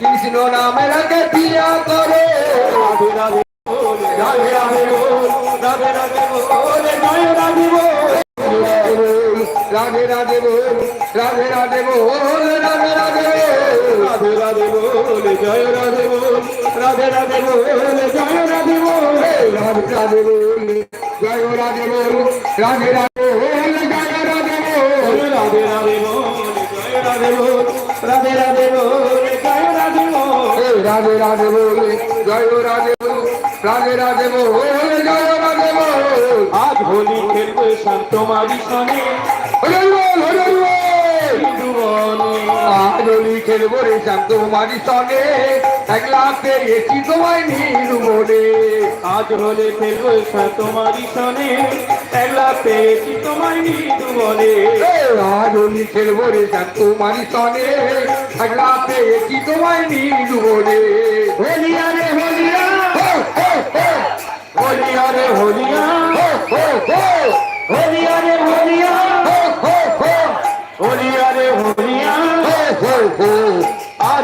কৃষ্ণ নামেরকে পিয়া করো রাধে রাধে রাধে রাধে রাধে বল রাধে রাধে বল রাধে রাধে বল রাধে রাধে রাধে রাধে বল জয় রাধে বল রাধে রাধে বল জয় রাধে বল রাধে রাধে বল জয় রাধে বল রাধে রাধে বল জয় রাধে বল রাধে রাধে বল জয় রাধে বল রাধে রাধে রাধে রাধে রাধে বল জয় রাধে রাধে রাধে বল জয় রাধে আজ হোলি খেলবে শান্ত মারি সনে হরে বল হরে হিন্দুবনে আদলি খেলব রে শান্ত মারি সনে একলা পেয়েছি তোমায় নীল মনে। আজ হলে খেলবে শান্ত মারি সনে একলা পেয়েছি তোমায় মৃদু বলে? খেলব রে যা তোমারই সনে। একলা পেয়েছি তোমায় মৃদু বলে? হলিয়া রে হলিয়া। হলিয়া রে হলিয়া। হলিয়া রে হলিয়া। হলিয়া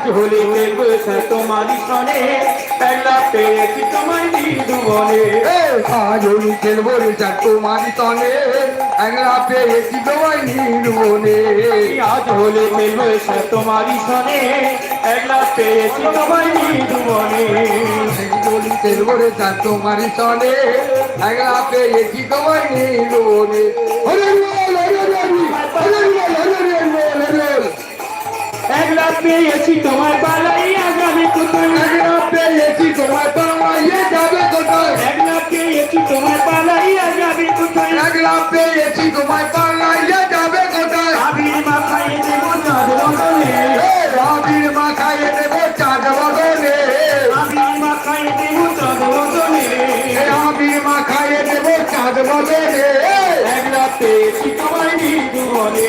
ঝুলিতে বসে তোমারি সনে একলা পেয়েছি তোমায় দুবনে ঝুলিতে বসে তোমারি সনে একলা পেয়েছি তোমায় নির্বনে। ঝুলিতে বসে তোমারি সনে একলা পেয়েছি তোমায় নির্বনে ঝুলিতে বসে তোমারি সনে একলা পেয়েছি তোমায় নির্বনে। হরে হরে হরে হরে ঝগড়া পেয়েছি তোমায় পালাইয়া যাবে কোথায়? ঝগড়া পেয়েছি তোমায় পালাইয়া যাবে কোথায়? ঝগড়া পেয়েছি তোমায় পালাইয়া যাবে কোথায়? ঝগড়া পেয়েছি তোমায় পালাইয়া যাবে কোথায়? আবির মাথায় দেব চাঁদ বদলে। আবির মাথায় দেব চাঁদ বদলে। আবির মাথায় দেব চাঁদ বদলে। আবির মাথায় দেব চাঁদ বদলে। ঝগড়া পেয়েছি তোমায় নির্দুবনে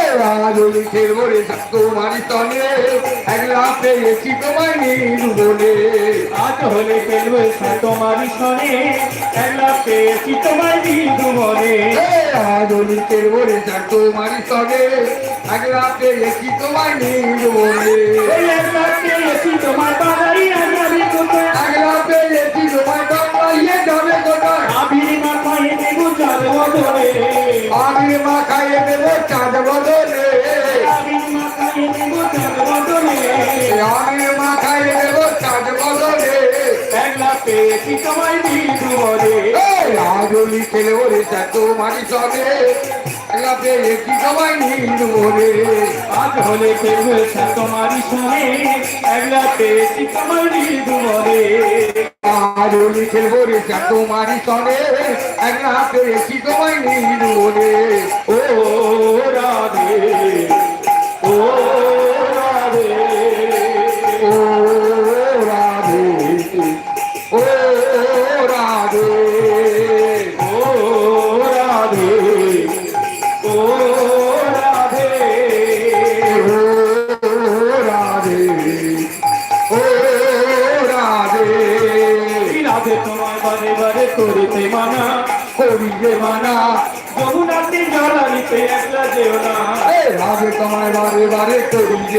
আগুলিতের মরে তোমারই তনে একলা পেয়েছি তোমায় নীল বনে। আজ হলে পেলব তোমারই সনে একলা পেয়েছি তোমায় নীল বনে। আগুলিতের মরে তোমারই তনে একলা পেয়েছি তোমায় নীল বনে। একলা পেয়েছি তোমার বাজারি আগামী কোথায়। একলা পেয়েছি তোমার ডঙ্গাইয়ে যাবে কোথায়? আবির মাথায় নেবু যাবে ধরে আবির মাখাইয়ে দেব চাঁদ বদলে আবির মাখাইয়ে দেব চাঁদ বদলে আবির মাখাইয়ে দেব চাঁদ বদলে একলা পেয়েছি তোমায় বিধুবরে লাজলি খেলে ওরে চাঁদো মারি চলে একলা পেয়েছি তোমায় বিধুবরে আজ হলে কেবল চাঁদো মারি চলে একলা পেয়েছি তোমায় বিধুবরে লাজলি খেলে ওরে চাঁদো মারি চলে একলা পেরেছি তোমায় নীলুরে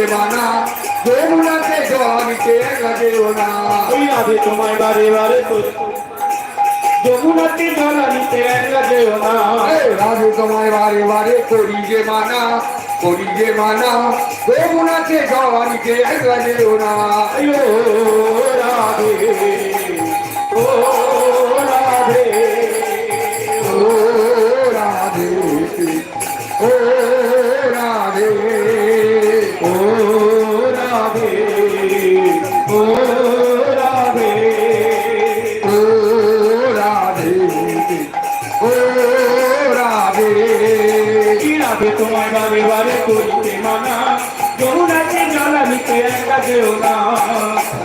দেবানা যমুনাতে জল কে না। ওই রাধে তোমায় বারে বারে যমুনাতে জল না। রাধে তোমায় বারে বারে করি যে মানা করি যে মানা যমুনাতে জল আনিতে না। রাধে ও তোমায় বারে বারে করিতে মানা যমুনাতে জলালিতে একলা যেও না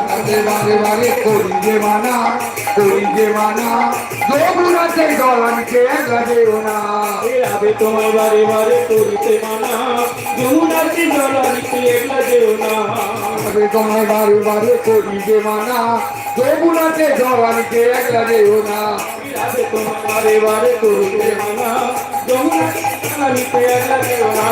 বারে বারে বারে করিবে মানা করি যে মানা যমুনাতে জলানিতে একলা যেও না এরাবে তোমায় বারে বারে করিতে মানা যমুনাতে জলানিতে একলা যেও না তবে তোমায় বারে বারে করি যে মানা যমুনাতে জলানিতে একলা যেও না এরাবে তোমায় বারে বারে করিতে মানা যমুনাতে জলানিতে একলা যেও না।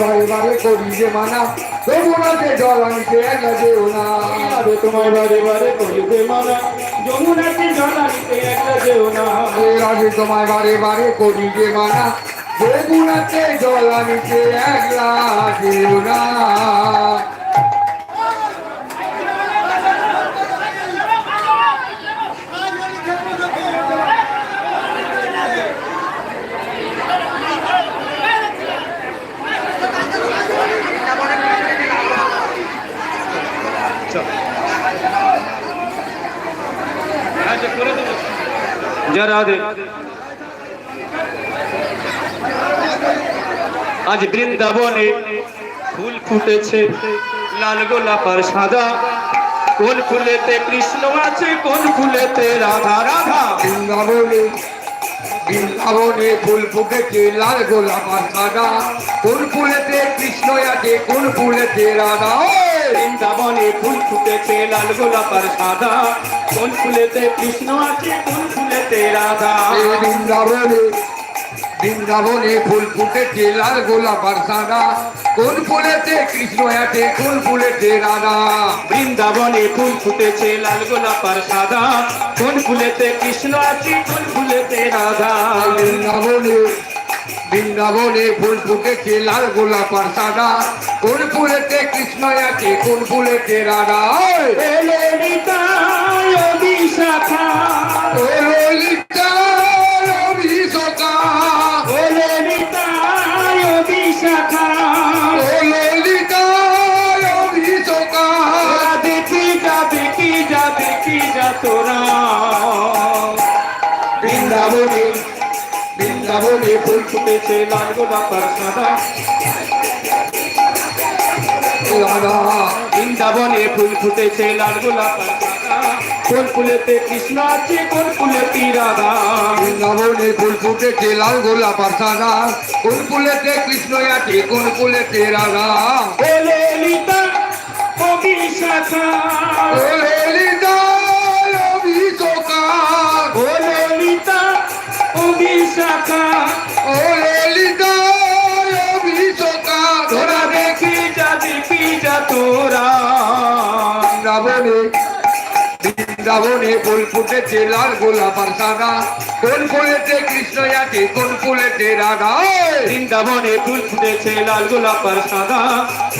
বারে বারে করি যে মানা যমুনাতে জলানিতে একলা যেও না। এরাবে তোমায় বারে বারে করিতে মানা যমুনাতে জলানিতে একলা যেও না। আগে তোমায় বারে বারে করি যে মানা যমুনাতে জলানিতে একলা যেও না। আজ বৃন্দাবনে ফুল ফুটেছে, লাল গোলাপ সাদা। কোন ফুলেতে কৃষ্ণ আছে, কোন ফুলেতে রাধা রাধা? বৃন্দাবনে বৃন্দাবনে ফুল ফুটেছে, লাল গোলাপার সাদা। কোন ফুলেতে কৃষ্ণ আছে, কোন ফুলেতে রাধা? বৃন্দাবনে ফুল ফুটেছে লাল গোলাপার সাদা। কোন ফুলেতে কৃষ্ণ আছে কোন ফুলেতে রাধা? বৃন্দাবনে বৃন্দাবনে ফুল ফুটেছে লাল গোলাপ আর সাদা। কোন ফুলেতে কৃষ্ণ আছে কোন ফুলেতে রাধা? বৃন্দাবনে ফুল ফুটেছে লাল গোলাপার সাদা। কোন ফুলেতে কৃষ্ণ আছে কোন ফুলেতে রাধা? বৃন্দাবনে বৃন্দাবনে ফুল ফুটেছে লাল গোলাপ আর সাদা। কোন ফুলেতে কৃষ্ণ আছে কোন ফুলেতে রাধা? ললিতা ললিতা দেখি যা দেখি যা দেখি যা তোরা। বৃন্দাবনে বৃন্দাবনে ফুল ফুটেছে লাল গোলাপার সাদা। বৃন্দাবনে ফুল ফুটেছে লাল গোলাপার কোন ফুলেতে কৃষ্ণ আছে কোন ফুলেতে রাধা। বৃন্দাবনে ফুল ফুটেছে লাল গোলাপ আর সাদা। কোন ফুলেতে কৃষ্ণ আছে কোন ফুলেতে রাধা। এলে নিতা অভিশাখা ও Cacá. বৃন্দাবনে ফুল ফুটেছে লাল গোলাপ আর সাদা। কোন ফুলেতে কৃষ্ণ আছে কোন ফুলেতে রাধা! বৃন্দাবনে ফুল ফুটেছে লাল গোলাপার সাদা।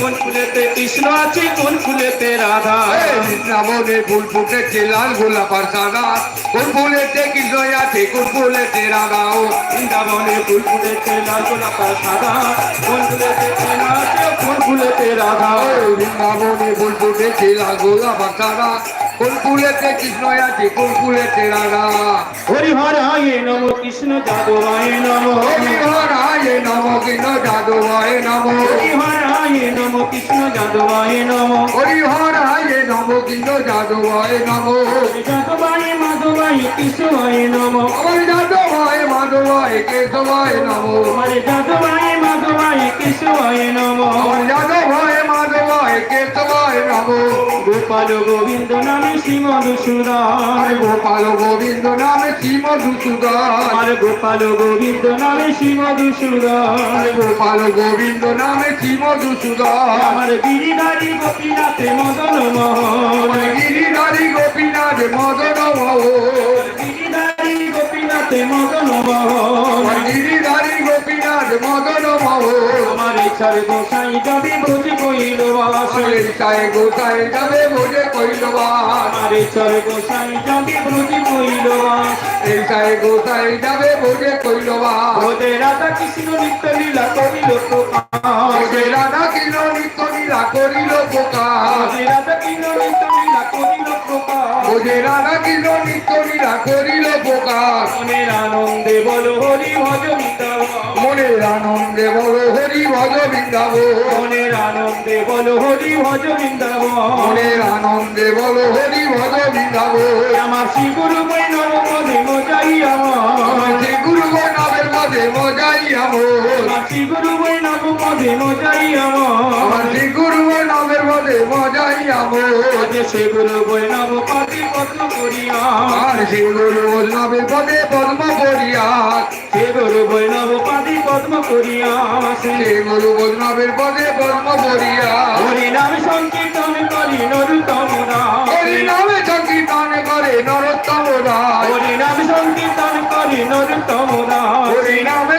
কোন ফুলেতে কৃষ্ণ আছে কোন ফুলেতে রাধা? বৃন্দাবনে ফুল ফুটেছে লাল গোলাপ আর সাদা। কোন ফুলেতে কৃষ্ণ আছে কোন ফুলেতে রাধা? ও বৃন্দাবনে ফুল ফুটেছে লাল গোলাপার সাদা। কোন ফুলেতে কৃষ্ণ আছে কোন ফুলেতে রাধা? বৃন্দাবনে ফুল ফুটেছে লাল গোলাপ আর সাদা। কোন ফুলেতে কৃষ্ণ আছে কোন ফুলেতে রাধা। হরি হরায় নম কৃষ্ণ যাদবায় নম। হরি হরায় নম কৃষ্ণ যাদবায় নম। হরি হরায় নম কৃষ্ণ যাদবায় নম। হরি হরায় নম কৃষ্ণ যাদবায় নম। যাদবায় মাধবায় কৃষ্ণায় নম। আমার যাদবায় মাধবায় কেশবায় নম। আমার যাদবায় মাধবায় কৃষ্ণায় নম। যাদবায় মাধবায় কেশবায় নম। গোপাল গোবিন্দ নামে শ্রী মধুসূদন আর গোপাল গোবিন্দ নামে শ্রী মধুসূদন আমার গোপাল গোবিন্দ নামে শ্রী মধুসূদন আর গোপাল গোবিন্দ নামে শ্রী মধুসূদন আমার গিরিধারী গোপীনাথে মদন মোহন গিরিধারী গোপীনাথ মদন মোহন গিরিধারী মোহন। আমার গিরিধারী গোপীনাথ মোহন। আমার ইচ্ছার গোসাই যাবি বুঝি কইল আমার ইচ্ছায় গোসাই যাবে বোঝে কইল আমার ইচ্ছার গোসাই যাবি বুঝি কইল ইচ্ছায় গোসাই যাবে বোঝে কইল ওদের রাধা কৃষ্ণ নিত্য লীলা করিল প্রকাশ। ওজে রাধা কৃষ্ণ নিত্য লীলা করিল ওদের রাধা কৃষ্ণ নিত্য লীলা করিল প্রকাশ ওজে রাধা কৃষ্ণ নিত্য লীলা করিল প্রকাশ মনের আনন্দে বলো হরি ভজ মনের আনন্দে বলো হরি ভজ বৃন্দাব মনের আনন্দে বলো হরি ভজ বৃন্দাব মনের আনন্দে বল হরি ভজ বৃন্দাব আমার শ্রী গুরু বৈষ্ণব পদে মজাই আমার শ্রী গুরু মজাই আমল আমার শ্রী গুরু বৈষ্ণব পদে মজাই আমার। আমার শ্রী গুরু বৈষ্ণবের পদে মজাই আমল আজ সে গুরু বৈষ্ণব পদে পদ্ম করিয়া আর শ্রী গুরু বৈষ্ণবের পদে পদ্ম করিয়া সে গুরু বৈষ্ণব পদে পদ্ম করিয়া শ্রী গুরু বৈষ্ণবের পদে পদ্ম করিয়া হরি নাম সংকীর্তন করি নরুত্তম হরি নামে সংকীর্তন করে নরোত্তম রায় হরি নাম সংকীর্তন করি নরুত্তম হরি নামে